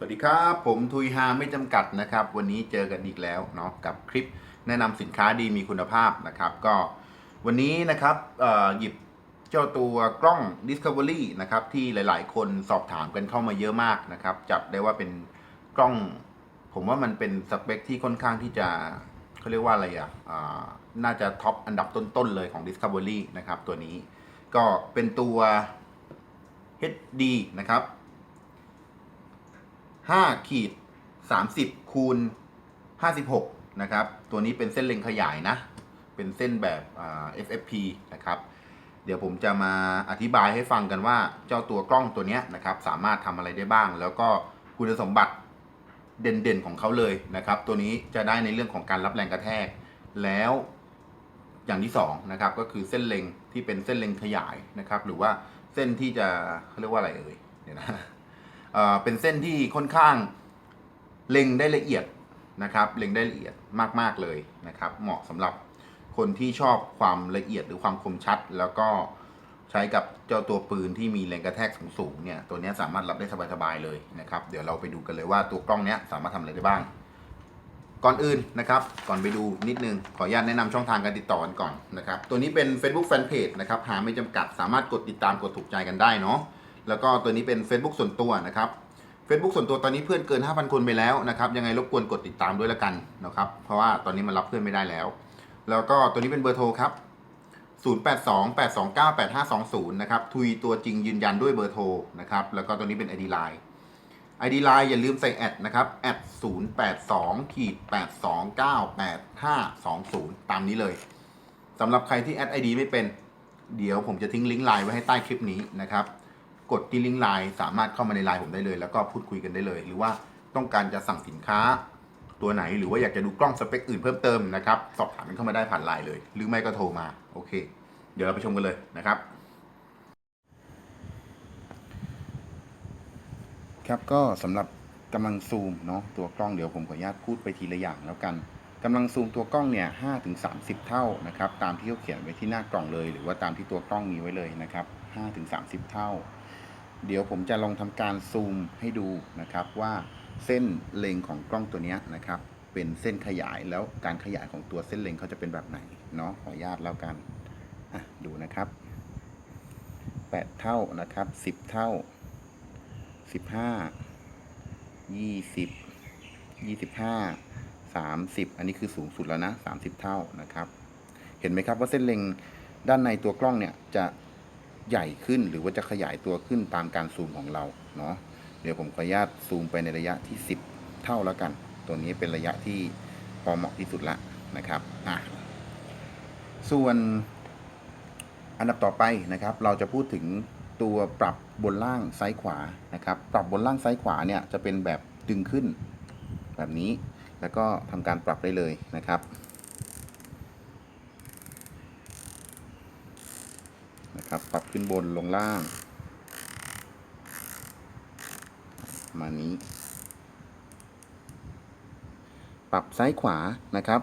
สวัสดีครับ ผมทุยฮาไม่จำกัดนะครับ วันนี้เจอกันอีกแล้วเนาะกับคลิปแนะนำสินค้าดีมีคุณภาพนะครับ ก็วันนี้นะครับหยิบเจ้าตัวกล้อง Discovery นะครับที่หลายๆ คนสอบถามกันเข้ามาเยอะมากนะครับ จับได้ว่าเป็นกล้อง ผมว่ามันเป็นสเปคที่ค่อนข้างที่จะเขาเรียกว่าอะไรอะอ่าน่าจะท็อปอันดับต้น ๆ เลยของ Discovery นะครับตัวนี้ ก็เป็นตัว HD นะครับ 5ขีด30 คูณ 56 นะครับ ตัวนี้เป็นเส้นเล็งขยายนะ เป็นเส้นแบบ FFP นะครับ เดี๋ยวผมจะมาอธิบายให้ฟังกันว่าเจ้าตัวกล้องตัวนี้นะครับ สามารถทำอะไรได้บ้าง แล้วก็คุณสมบัติเด่นๆของเขาเลยนะครับ ตัวนี้จะได้ในเรื่องของการรับแรงกระแทก แล้วอย่างที่สองนะครับก็คือเส้นเล็งที่เป็นเส้นเล็งขยายนะครับ หรือว่าเส้นที่จะเขาเรียกว่าอะไรเอ่ยเดี๋ยวนะ เป็นเส้นที่ค่อนข้างเล็งได้ละเอียดนะครับ เล็งได้ละเอียดมากๆเลยนะครับ เหมาะสำหรับคนที่ชอบความละเอียดหรือความคมชัด แล้วก็ใช้กับเจ้าตัวปืนที่มีแรงกระแทกสูงๆเนี่ยตัวนี้สามารถรับได้สบายๆเลยนะครับ เดี๋ยวเราไปดูกันเลยว่าตัวกล้องเนี้ยสามารถทำอะไรได้บ้าง ก่อนอื่นนะครับ ก่อนไปดูนิดนึง ขออนุญาตแนะนำช่องทางการติดต่อกันก่อนนะครับ ตัวนี้เป็น Facebook Fanpage นะครับหาไม่จำกัดสามารถกดติดตามกดถูกใจกันได้เนาะ แล้วก็ตัวนี้เป็น Facebook ส่วนตัวนะครับ Facebook ส่วนตัวตอนนี้เพื่อนเกิน 5,000 คนไปแล้วนะครับยังไงรบกวนกดติดตามด้วยละกันนะครับเพราะว่าตอนนี้มันรับเพื่อนไม่ได้แล้ว แล้วก็ตัวนี้เป็นเบอร์โทรครับ 0828298520 นะครับทุยตัวจริงยืนยันด้วยเบอร์โทรนะครับแล้วก็ตัวนี้เป็น ID Line ID Line อย่าลืมใส่แอดนะครับแอด082ขีด8298520 ตามนี้เลยสำหรับใครที่แอด ID ไม่เป็น เดี๋ยวผมจะทิ้งลิงก์ไลน์ไว้ให้ใต้คลิปนี้นะครับ กดที่ลิงก์ไลน์สามารถเข้ามาในไลน์ผมได้เลย แล้วก็พูดคุยกันได้เลย หรือว่าต้องการจะสั่งสินค้าตัวไหน หรือว่าอยากจะดูกล้องสเปคอื่นเพิ่มเติมนะครับสอบถามกันเข้ามาได้ผ่านไลน์เลย หรือไม่ก็โทรมาโอเค เดี๋ยวเราไปชมกันเลยนะครับครับก็สำหรับกำลังซูมเนาะตัวกล้องเดี๋ยวผมขออนุญาตพูดไปทีละอย่างแล้วกันกำลังซูมตัวกล้องเนี่ยห้าถึงสามสิบเท่านะครับตามที่เขาเขียนไว้ที่หน้ากล่องเลย หรือว่าตามที่ตัวกล้องมีไว้เลยนะครับห้าถึงสามสิบเท่า เดี๋ยวผมจะลองทำการซูมให้ดูนะครับว่าเส้นเล็งของกล้องตัวนี้นะครับ เป็นเส้นขยายแล้วการขยายของตัวเส้นเล็งเขาจะเป็นแบบไหนเนาะขออนุญาตแล้วกันอะดูนะครับแปดเท่านะครับสิบเท่าสิบห้ายี่สิบยี่สิบห้าสามสิบอันนี้คือสูงสุดแล้วนะสามสิบเท่านะครับ เห็นไหมครับว่าเส้นเล็งด้านในตัวกล้องเนี่ยจะ ใหญ่ขึ้นหรือว่าจะขยายตัวขึ้นตามการซูมของเราเนาะเดี๋ยวผมขออนุญาตซูมไปในระยะที่สิบเท่าแล้วกัน ตัวนี้เป็นระยะที่พอเหมาะที่สุดละนะครับอะส่วนอันดับต่อไปนะครับ เราจะพูดถึงตัวปรับบนล่างซ้ายขวานะครับ ปรับบนล่างซ้ายขวาเนี่ยจะเป็นแบบดึงขึ้น แบบนี้ แล้วก็ทำการปรับได้เลยนะครับ นะครับ ปรับขึ้นบนลงล่างประมาณนี้ ปรับซ้ายขวานะครับ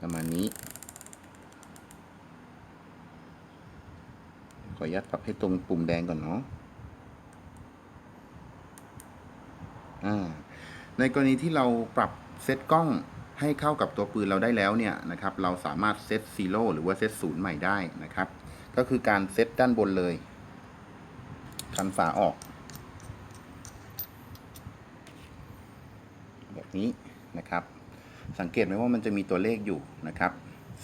ประมาณนี้ ขออนุญาตปรับให้ตรงปุ่มแดงก่อนเนาะอ่าในกรณีที่เราปรับเซตกล้อง ให้เข้ากับตัวปืนเราได้แล้วเนี่ยนะครับเราสามารถเซตซีโร่หรือว่าเซตศูนย์ใหม่ได้นะครับ ก็คือการเซตด้านบนเลยคันฝาออก แบบนี้นะครับ สังเกตไหมว่ามันจะมีตัวเลขอยู่นะครับ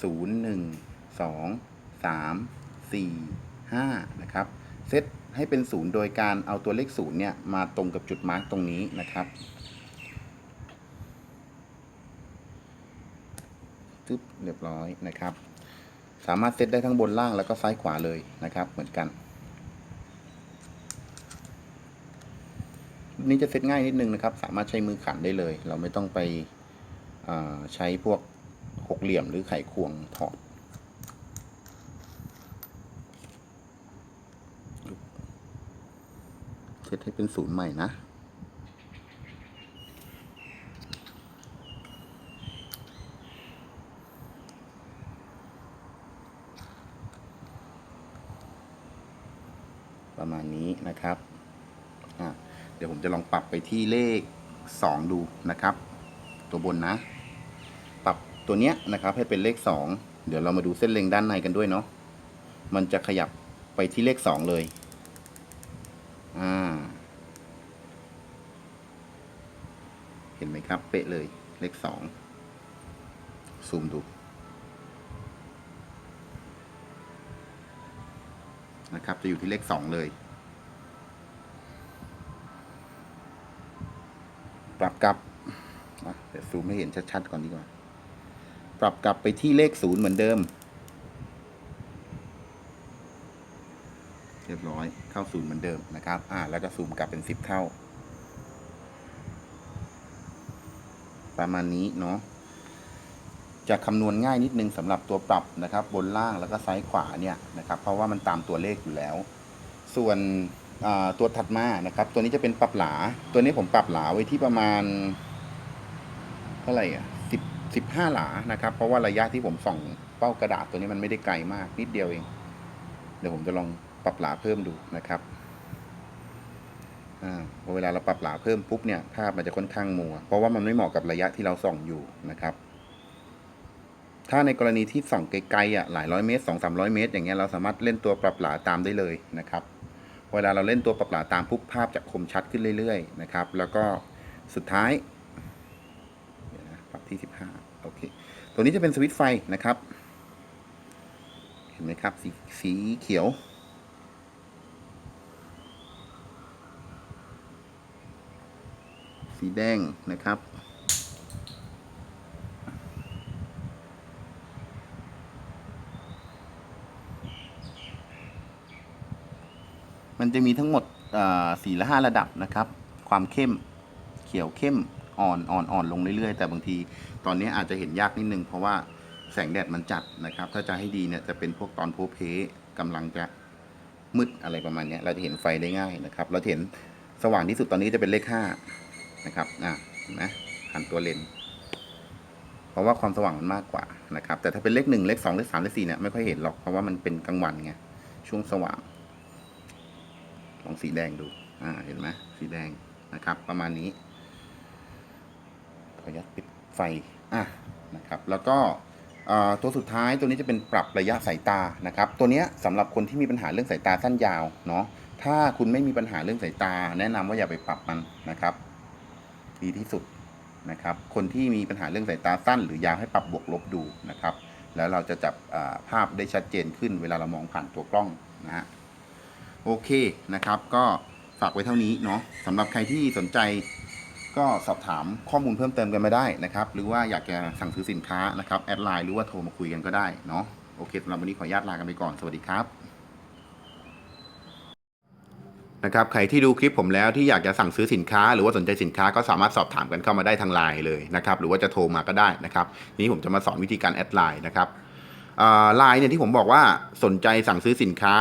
0 1 2 3 4 5 นะครับเซตให้เป็น 0 โดยการเอาตัวเลข0เนี่ยมาตรงกับจุดมาร์กตรงนี้นะครับ ทึบเรียบร้อยนะครับ สามารถเซตได้ทั้งบนล่างแล้วก็ซ้ายขวาเลยนะครับ เหมือนกัน นี่จะเซตง่ายนิดนึงนะครับ สามารถใช้มือขันได้เลย เราไม่ต้องไปใช้พวกหกเหลี่ยมหรือไขควงถอดเซตให้เป็นศูนย์ใหม่นะมาณนี้นะครับอะเดี๋ยวผมจะลองปรับไปที่เลขสองดูนะครับ ตัวบนนะ ปรับตัวเนี้ยนะครับให้เป็นเลขสองเดี๋ยวเรามาดูเส้นเล็งด้านในกันด้วยเนาะมันจะขยับไปที่เลขสองเลยอ่าเห็นไหมครับ เป๊ะเลยเลขสองซูมดูนะครับ จะอยู่ที่เลขสองเลย รับกลับเดี๋ยวซูมให้เห็นชัดๆก่อนดีกว่า ปรับกลับไปที่เลขศูนย์เหมือนเดิม เรียบร้อยเข้าศูนย์เหมือนเดิมนะครับ อ่า แล้วก็ซูมกลับเป็นสิบเท่า ประมาณนี้เนาะจะคำนวณง่ายนิดนึงสำหรับตัวปรับนะครับ บนล่างแล้วก็ซ้ายขวาเนี่ยนะครับ เพราะว่ามันตามตัวเลขอยู่แล้ว ส่วน ตัวถัดมานะครับ ตัวนี้จะเป็นปรับหลา ตัวนี้ผมปรับหลาไว้ที่ประมาณเท่าไหร่อะสิบสิบห้าหลานะครับ เพราะว่าระยะที่ผมส่องเป้ากระดาษตัวนี้มันไม่ได้ไกลมากนิดเดียวเอง เดี๋ยวผมจะลองปรับหลาเพิ่มดูนะครับพอเวลาเราปรับหลาเพิ่มปุ๊บเนี่ยภาพมันจะค่อนข้างมัว เพราะว่ามันไม่เหมาะกับระยะที่เราส่องอยู่นะครับ ถ้าในกรณีที่ส่องไกลๆอะหลายร้อยเมตรสองสามร้อยเมตร อย่างเงี้ยเราสามารถเล่นตัวปรับหลาตามได้เลยนะครับ เวลาเราเล่นตัวปรับหลาตามปุ๊บภาพจะคมชัดขึ้นเรื่อยๆนะครับ แล้วก็สุดท้ายปรับที่สิบห้าโอเค ตัวนี้จะเป็นสวิตช์ไฟนะครับ เห็นไหมครับสสีเขียวสีแดงนะครับ มันจะมีทั้งหมดสี่ละห้าระดับนะครับ ความเข้มเขียวเข้มอ่อนอ่อนอ่อนลงเรื่อยๆ แต่บางทีตอนนี้อาจจะเห็นยากนิดนึง เพราะว่าแสงแดดมันจัดนะครับ ถ้าจะให้ดีเนี่ยจะเป็นพวกตอนโพเพกำลังจะมืดอะไรประมาณนี้เราจะเห็นไฟได้ง่ายนะครับ เราเห็นสว่างที่สุดตอนนี้จะเป็นเลขห้านะครับอะนไหมหันตัวเลนเพราะว่าความสว่างมันมากกว่านะครับ แต่ถ้าเป็นเลขหนึ่งเลขสองเลขสามเลขสี่เนี่ยไม่ค่อยเห็นหรอกเพราะว่ามันเป็นกลางวันไงช่วงสว่าง ลองสีแดงดู อ่า เห็นไหมสีแดงนะครับ ประมาณนี้ ขออนุญาตปิดไฟ อะ นะครับ แล้วก็ตัวสุดท้ายตัวนี้จะเป็นปรับระยะสายตานะครับ ตัวเนี้ยสำหรับคนที่มีปัญหาเรื่องสายตาสั้นยาวเนาะ ถ้าคุณไม่มีปัญหาเรื่องสายตา แนะนำว่าอย่าไปปรับมันนะครับ ดีที่สุดนะครับ คนที่มีปัญหาเรื่องสายตาสั้น หรือยาวให้ปรับบวกลบดูนะครับ แล้วเราจะจับภาพได้ชัดเจนขึ้นเวลาเรามองผ่านตัวกล้องนะฮะ โอเคนะครับ ก็ฝากไว้เท่านี้เนาะสำหรับใครที่สนใจก็สอบถามข้อมูลเพิ่มเติมกันมาได้นะครับ หรือว่าอยากจะสั่งซื้อสินค้านะครับแอดไลน์หรือว่าโทรมาคุยกันก็ได้เนาะโอเคสำหรับวันนี้ขออนุญาตลากันไปก่อนสวัสดีครับนะครับใครที่ดูคลิปผมแล้วที่อยากจะสั่งซื้อสินค้า หรือว่าสนใจสินค้าก็สามารถสอบถามกันเข้ามาได้ทางไลน์เลยนะครับหรือว่าจะโทรมาก็ได้นะครับนี้ผมจะมาสอนวิธีการแอดไลน์นะครับไลน์เนี่ยที่ผมบอกว่าสนใจสั่งซื้อสินค้า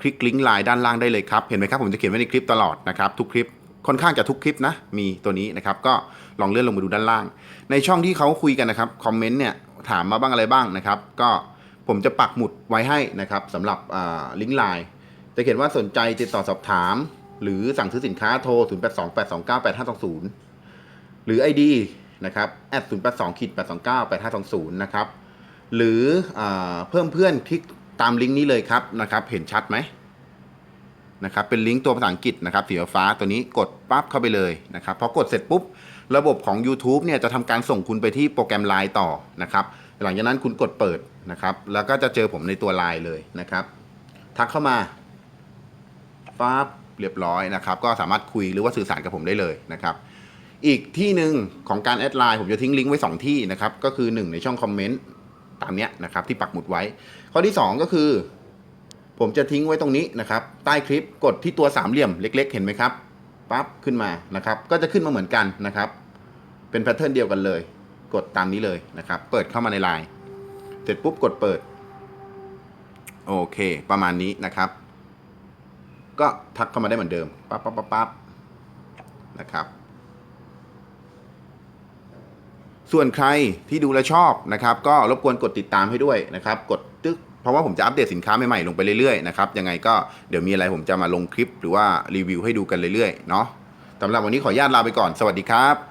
คลิกลิงก์ไลน์ด้านล่างได้เลยครับ เห็นไหมครับผมจะเขียนไว้ในคลิปตลอดนะครับทุกคลิปค่อนข้างจะทุกคลิปนะ มีตัวนี้นะครับ ก็ลองเลื่อนลงมาดูด้านล่าง ในช่องที่เขาคุยกันนะครับ คอมเมนต์เนี่ย ถามมาบ้างอะไรบ้างนะครับ ก็ผมจะปักหมุดไว้ให้นะครับสำหรับลิงก์ไลน์จะเขียนว่าสนใจติดต่อสอบถาม หรือสั่งซื้อสินค้าโทร 0 8 2 8 2 9 8 5 2 0 หรือ ID นะครับ at 0 8 2ขีด8 2 9 8 5 2 0 นะครับ หรืออเพิ่มเพื่อนคลิก ตามลิงก์นี้เลยครับนะครับ เห็นชัดไหมนะครับเป็นลิงก์ตัวภาษาอังกฤษนะครับสีฟ้าตัวนี้กดปั๊บเข้าไปเลยนะครับพอกดเสร็จปุ๊บ ระบบของ YouTube เนี่ยจะทำการส่งคุณไปที่โปรแกรม Line ต่อนะครับหลังจากนั้นคุณกดเปิดนะครับ แล้วก็จะเจอผมในตัว Line เลยนะครับ ทักเข้ามาปั๊บเรียบร้อยนะครับ ก็สามารถคุยหรือว่าสื่อสารกับผมได้เลยนะครับ อีกที่หนึ่งของการแอดไลน์ผมจะทิ้งลิงก์ไว้ 2 ที่นะครับ ก็คือ 1 ในช่องคอมเมนต์ตามเนี้ยนะครับที่ปักหมุดไว้ ข้อที่ 2 ก็คือ ผมจะทิ้งไว้ตรงนี้นะครับ ใต้คลิปกดที่ตัวสามเหลี่ยมเล็ก ๆ เห็นไหมครับปั๊บขึ้นมานะครับ ก็จะขึ้นมาเหมือนกันนะครับ เป็นแพทเทิร์นเดียวกันเลย กดตามนี้เลยนะครับ เปิดเข้ามาในไลน์เสร็จปุ๊บกดเปิด โอเค ประมาณนี้นะครับ ก็ทักเข้ามาได้เหมือนเดิมปั๊บปั๊บปั๊บปั๊บนะครับ ส่วนใครที่ดูและชอบนะครับ ก็รบกวนกดติดตามให้ด้วยนะครับ กดตึ๊กเพราะว่าผมจะอัปเดตสินค้าใหม่ๆลงไปเรื่อยๆนะครับยังไงก็เดี๋ยวมีอะไรผมจะมาลงคลิปหรือว่ารีวิวให้ดูกันเรื่อยๆเนาะสำหรับวันนี้ขออนุญาตลาไปก่อนสวัสดีครับ